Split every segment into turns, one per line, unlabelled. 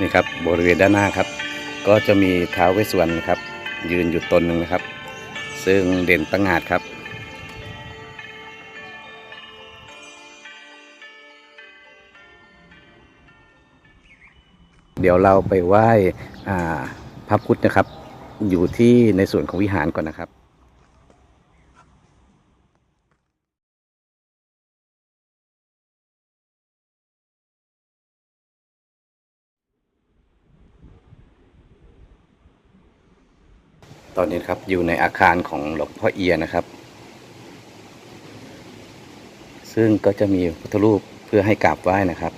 นี่ครับบริเวณด้านหน้าครับ ก็จะมีท้าวเวสวรรณครับ ยืนอยู่ตนหนึ่งนะครับ ซึ่งเด่นตั้งงาดครับเดี๋ยวเราไปไหว้พระพุทธนะครับ อยู่ที่ในส่วนของวิหารก่อนนะครับ ตอนนี้ครับอยู่ในอาคารของหลวงพ่อเอียนะครับ ซึ่งก็จะมีพุทธรูปเพื่อให้กราบไหว้นะครับ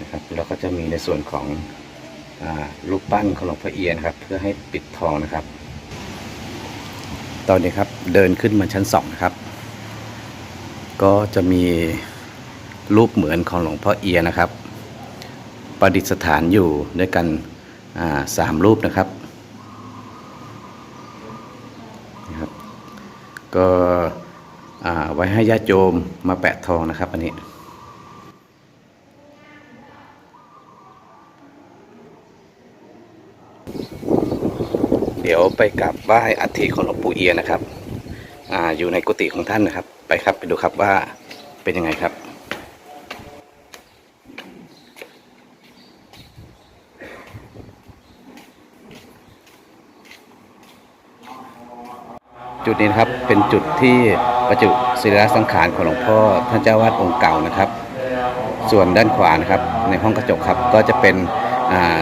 นะครับแล้วก็จะมีในส่วนของอรูปปั้นของหลวงพ่อเอียนะครับ เพื่อให้ปิดทองนะครับ ตอนนี้ครับเดินขึ้นมาชั้นสองนะครับ ก็จะมีรูปเหมือนของหลวงพ่อเอียนะครับ ประดิษฐานอยู่ด้วยกันสามรูปนะครับนะครับ ก็ไว้ให้ญาติโยมมาแปะทองนะครับอันนี้ ดี๋ยวไปกราบไหว้อัฐิของหลวงปู่เอียนะครับอาอยู่ในกุฏิของท่านนะครับ ไปครับไปดูครับว่าเป็นยังไงครับจุดนี้นะครับเป็นจุดที่ประจุศิลาสังขารของหลวงพ่อท่านเจ้าวาดองค์เก่านะครับ ส่วนด้านขวานะครับในห้องกระจกครับก็จะเป็นอ่า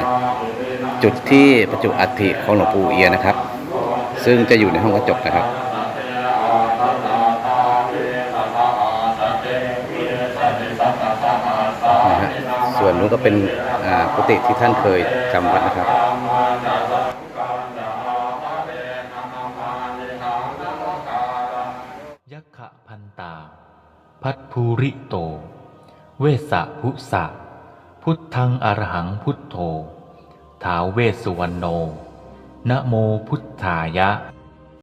จุดที่ประจุอัฐิของหลวงปู่เอียนะครับ ซึ่งจะอยู่ในห้องกระจกนะครับนะฮะส่วนนู้นก็เป็นกุฏิที่ท่านเคยจำวัดนะครับ
ยักขะพันตา พัทภูริโต เวสสะภุสะ พุทธังอรหังพุทโธ ท้าวเวสสุวรรณโน นะโมพุทธายะ